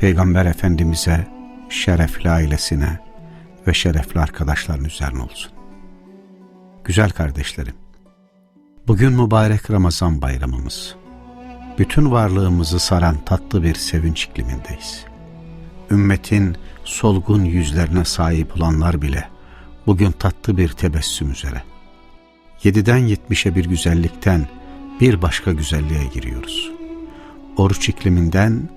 Peygamber Efendimiz'e, şerefli ailesine ve şerefli arkadaşların üzerine olsun. Güzel kardeşlerim, bugün mübarek Ramazan bayramımız. Bütün varlığımızı saran tatlı bir sevinç iklimindeyiz. Ümmetin solgun yüzlerine sahip olanlar bile bugün tatlı bir tebessüm üzere. Yediden yetmişe bir güzellikten bir başka güzelliğe giriyoruz. Oruç ikliminden,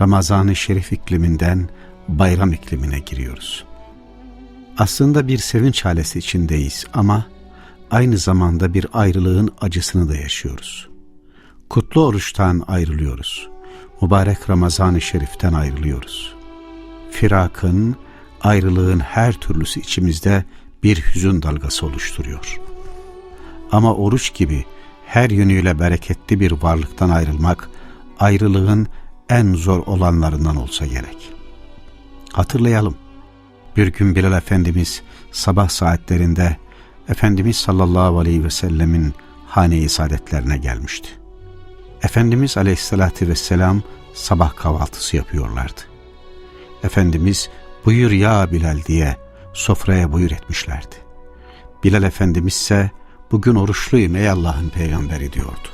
Ramazan-ı Şerif ikliminden bayram iklimine giriyoruz. Aslında bir sevinç halesi içindeyiz ama aynı zamanda bir ayrılığın acısını da yaşıyoruz. Kutlu oruçtan ayrılıyoruz. Mübarek Ramazan-ı Şerif'ten ayrılıyoruz. Firakın, ayrılığın her türlüsü içimizde bir hüzün dalgası oluşturuyor. Ama oruç gibi her yönüyle bereketli bir varlıktan ayrılmak, ayrılığın en zor olanlarından olsa gerek. Hatırlayalım, bir gün Bilal Efendimiz sabah saatlerinde Efendimiz sallallahu aleyhi ve sellemin hane-i saadetlerine gelmişti. Efendimiz aleyhissalatü vesselam sabah kahvaltısı yapıyorlardı. Efendimiz buyur ya Bilal diye sofraya buyur etmişlerdi. Bilal Efendimiz ise bugün oruçluyum ey Allah'ın peygamberi diyordu.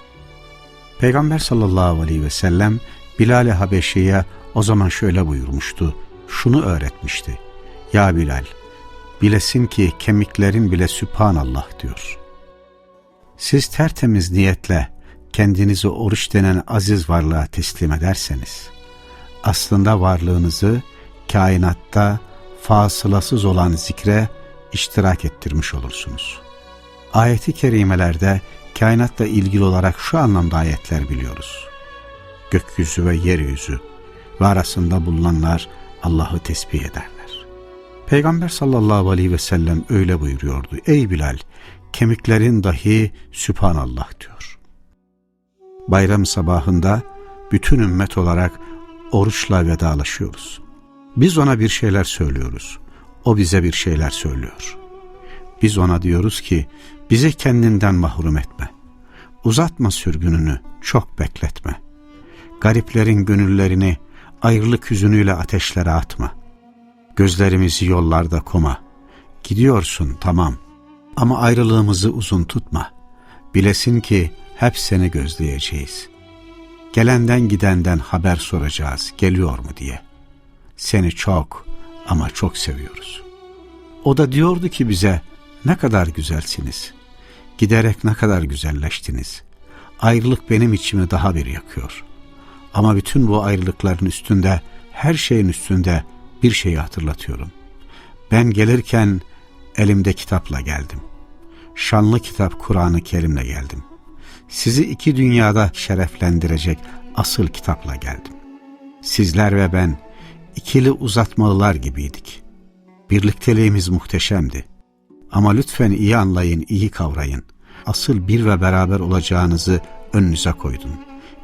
Peygamber sallallahu aleyhi ve sellem Bilal-i Habeşi'ye o zaman şöyle buyurmuştu, şunu öğretmişti. Ya Bilal, bilesin ki kemiklerin bile Sübhanallah diyor. Siz tertemiz niyetle kendinizi oruç denen aziz varlığa teslim ederseniz, aslında varlığınızı kainatta fasılasız olan zikre iştirak ettirmiş olursunuz. Ayeti kerimelerde kainatla ilgili olarak şu anlamda ayetler biliyoruz. Gökyüzü ve yeryüzü ve arasında bulunanlar Allah'ı tesbih ederler. Peygamber sallallahu aleyhi ve sellem öyle buyuruyordu. Ey Bilal, kemiklerin dahi Sübhanallah diyor. Bayram sabahında bütün ümmet olarak oruçla vedalaşıyoruz. Biz ona bir şeyler söylüyoruz. O bize bir şeyler söylüyor. Biz ona diyoruz ki bizi kendinden mahrum etme. Uzatma sürgününü, çok bekletme. Gariplerin gönüllerini ayrılık hüzünüyle ateşlere atma. Gözlerimizi yollarda koma. Gidiyorsun tamam ama ayrılığımızı uzun tutma. Bilesin ki hep seni gözleyeceğiz. Gelenden gidenden haber soracağız geliyor mu diye. Seni çok ama çok seviyoruz. O da diyordu ki bize ne kadar güzelsiniz. Giderek ne kadar güzelleştiniz. Ayrılık benim içimi daha bir yakıyor. Ama bütün bu ayrılıkların üstünde, her şeyin üstünde bir şeyi hatırlatıyorum. Ben gelirken elimde kitapla geldim. Şanlı kitap Kur'an-ı Kerim'le geldim. Sizi iki dünyada şereflendirecek asıl kitapla geldim. Sizler ve ben ikili uzatmalılar gibiydik. Birlikteliğimiz muhteşemdi. Ama lütfen iyi anlayın, iyi kavrayın. Asıl bir ve beraber olacağınızı önünüze koydum.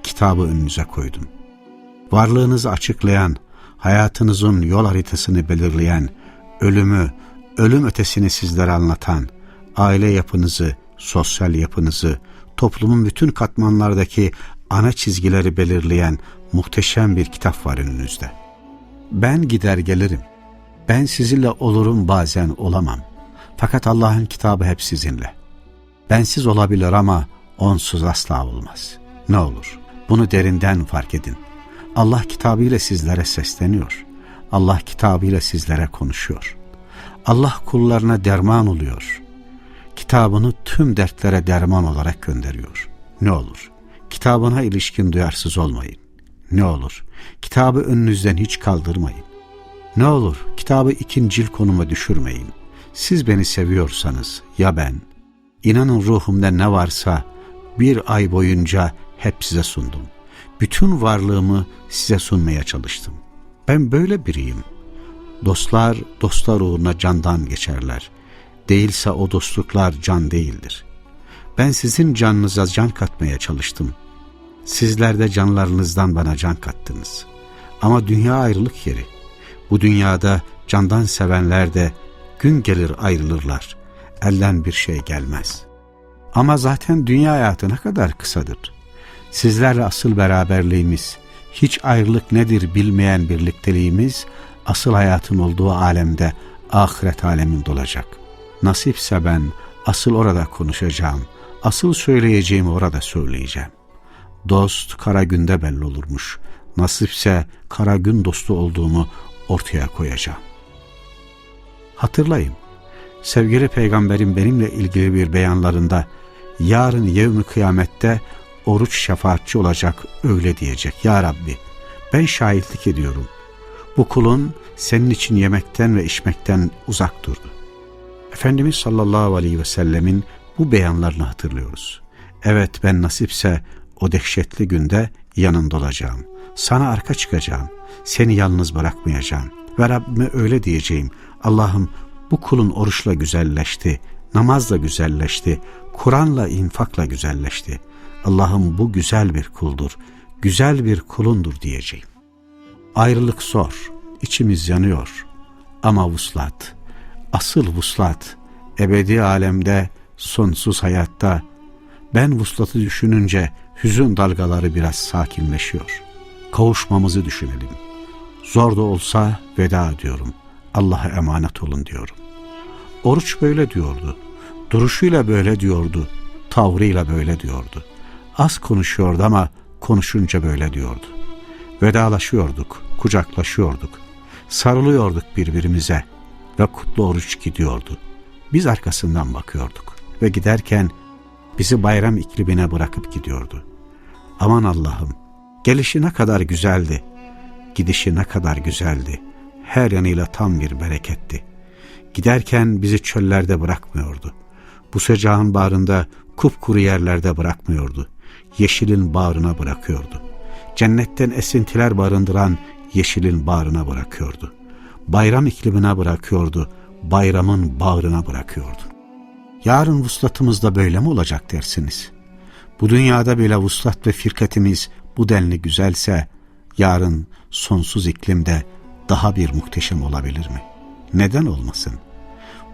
Kitabı önünüze koydum. Varlığınızı açıklayan, hayatınızın yol haritasını belirleyen, ölümü, ölüm ötesini sizlere anlatan, aile yapınızı, sosyal yapınızı, toplumun bütün katmanlardaki ana çizgileri belirleyen muhteşem bir kitap var önünüzde. Ben gider gelirim. Ben sizinle olurum bazen olamam. Fakat Allah'ın kitabı hep sizinle. Bensiz olabilir ama onsuz asla olmaz. Ne olur bunu derinden fark edin. Allah kitabıyla sizlere sesleniyor. Allah kitabıyla sizlere konuşuyor. Allah kullarına derman oluyor. Kitabını tüm dertlere derman olarak gönderiyor. Ne olur kitabına ilişkin duyarsız olmayın. Ne olur kitabı önünüzden hiç kaldırmayın. Ne olur kitabı ikincil konuma düşürmeyin. Siz beni seviyorsanız ya ben, inanın ruhumda ne varsa bir ay boyunca hep size sundum. Bütün varlığımı size sunmaya çalıştım. Ben böyle biriyim. Dostlar, dostlar uğruna candan geçerler. Değilse o dostluklar can değildir. Ben sizin canınıza can katmaya çalıştım. Sizler de canlarınızdan bana can kattınız. Ama dünya ayrılık yeri. Bu dünyada candan sevenler de gün gelir ayrılırlar. Elden bir şey gelmez. Ama zaten dünya hayatı ne kadar kısadır. Sizlerle asıl beraberliğimiz, hiç ayrılık nedir bilmeyen birlikteliğimiz, asıl hayatın olduğu alemde, ahiret aleminde olacak. Nasipse ben asıl orada konuşacağım, asıl söyleyeceğimi orada söyleyeceğim. Dost kara günde belli olurmuş. Nasipse kara gün dostu olduğumu ortaya koyacağım. Hatırlayın, sevgili peygamberin benimle ilgili bir beyanlarında yarın yevmi kıyamette oruç şefaatçi olacak öyle diyecek. Ya Rabbi ben şahitlik ediyorum. Bu kulun senin için yemekten ve içmekten uzak durdu. Efendimiz sallallahu aleyhi ve sellemin bu beyanlarını hatırlıyoruz. Evet ben nasipse o dehşetli günde yanında olacağım. Sana arka çıkacağım. Seni yalnız bırakmayacağım. Ve Rabbime öyle diyeceğim. Allah'ım bu kulun oruçla güzelleşti, namazla güzelleşti, Kur'an'la infakla güzelleşti. Allah'ım bu güzel bir kuldur, güzel bir kulundur diyeceğim. Ayrılık zor, içimiz yanıyor. Ama vuslat, asıl vuslat, ebedi alemde, sonsuz hayatta, ben vuslatı düşününce hüzün dalgaları biraz sakinleşiyor. Kavuşmamızı düşünelim. Zor da olsa veda diyorum. Allah'a emanet olun diyorum. Oruç böyle diyordu. Duruşuyla böyle diyordu. Tavrıyla böyle diyordu. Az konuşuyordu ama konuşunca böyle diyordu. Vedalaşıyorduk, kucaklaşıyorduk. Sarılıyorduk birbirimize ve kutlu oruç gidiyordu. Biz arkasından bakıyorduk ve giderken bizi bayram iklimine bırakıp gidiyordu. Aman Allah'ım, gelişi ne kadar güzeldi, gidişi ne kadar güzeldi. Her yanıyla tam bir bereketti. Giderken bizi çöllerde bırakmıyordu. Bu sıcağın bağrında kupkuru yerlerde bırakmıyordu. Yeşilin bağrına bırakıyordu. Cennetten esintiler barındıran yeşilin bağrına bırakıyordu. Bayram iklimine bırakıyordu. Bayramın bağrına bırakıyordu. Yarın vuslatımız da böyle mi olacak dersiniz? Bu dünyada bile vuslat ve firkatimiz bu denli güzelse, yarın sonsuz iklimde daha bir muhteşem olabilir mi? Neden olmasın?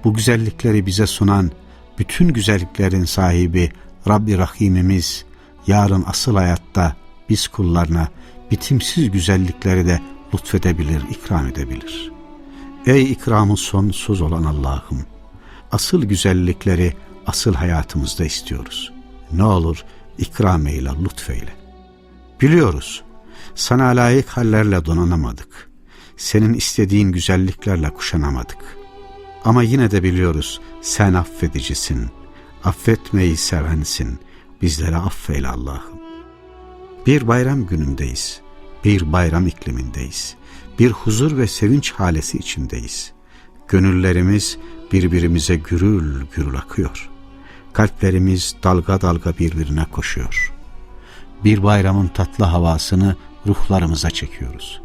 Bu güzellikleri bize sunan, bütün güzelliklerin sahibi Rabbi Rahimimiz, yarın asıl hayatta biz kullarına bitimsiz güzellikleri de lütfedebilir, ikram edebilir. Ey ikramı sonsuz olan Allah'ım! Asıl güzellikleri asıl hayatımızda istiyoruz. Ne olur ikram eyle, lütfeyle. Biliyoruz, sana layık hallerle donanamadık. Senin istediğin güzelliklerle kuşanamadık. Ama yine de biliyoruz, sen affedicisin. Affetmeyi sevensin. Bizlere affeyle Allah'ım. Bir bayram günündeyiz. Bir bayram iklimindeyiz. Bir huzur ve sevinç halesi içindeyiz. Gönüllerimiz birbirimize gürül gürül akıyor. Kalplerimiz dalga dalga birbirine koşuyor. Bir bayramın tatlı havasını ruhlarımıza çekiyoruz.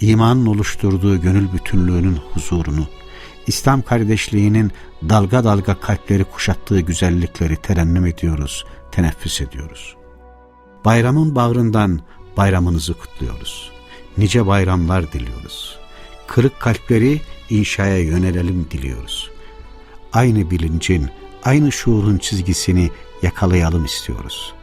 İmanın oluşturduğu gönül bütünlüğünün huzurunu, İslam kardeşliğinin dalga dalga kalpleri kuşattığı güzellikleri terennüm ediyoruz, teneffüs ediyoruz. Bayramın bağrından bayramınızı kutluyoruz. Nice bayramlar diliyoruz. Kırık kalpleri inşaya yönelelim diliyoruz. Aynı bilincin, aynı şuurun çizgisini yakalayalım istiyoruz.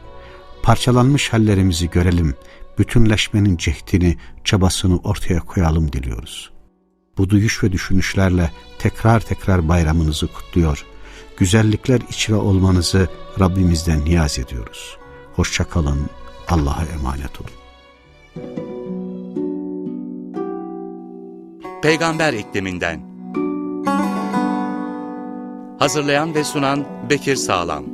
Parçalanmış hallerimizi görelim, bütünleşmenin cehdini, çabasını ortaya koyalım diliyoruz. Bu duyuş ve düşünüşlerle tekrar tekrar bayramınızı kutluyor, güzellikler içre olmanızı Rabbimizden niyaz ediyoruz. Hoşçakalın, Allah'a emanet olun. Peygamber ikliminden Hazırlayan ve sunan Bekir Sağlam